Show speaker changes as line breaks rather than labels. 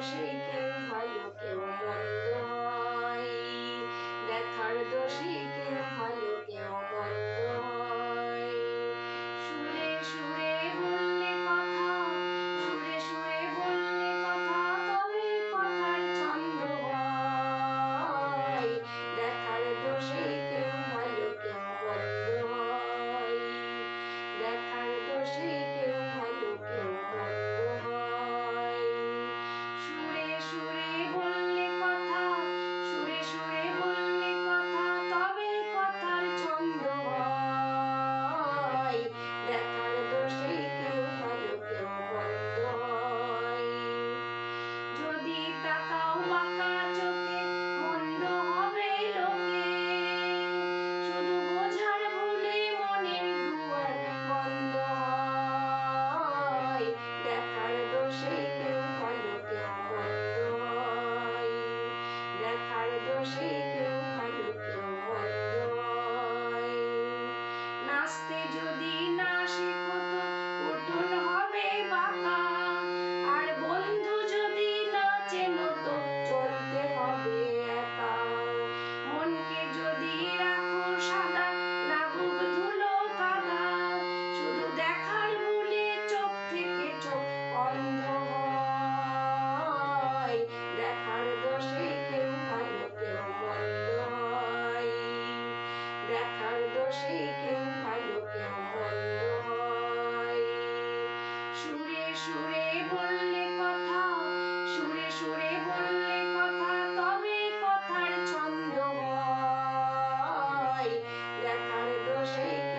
是一天。যদি না শেখো তো আর বন্ধু যদি না চেনো তো চলতে হবে একা। মনকে যদি রাখো শুধু দেখার ভুলে চোখ থেকে চোখ হয়। দেখার দোষে কেউ ভালো, কেউ মন্দ হয়। দেখার দোষে কেউ সুরে বললে কথা সুরে সুরে বললে কথা তবে কথার ছন্দ হয়। লেখার দোষে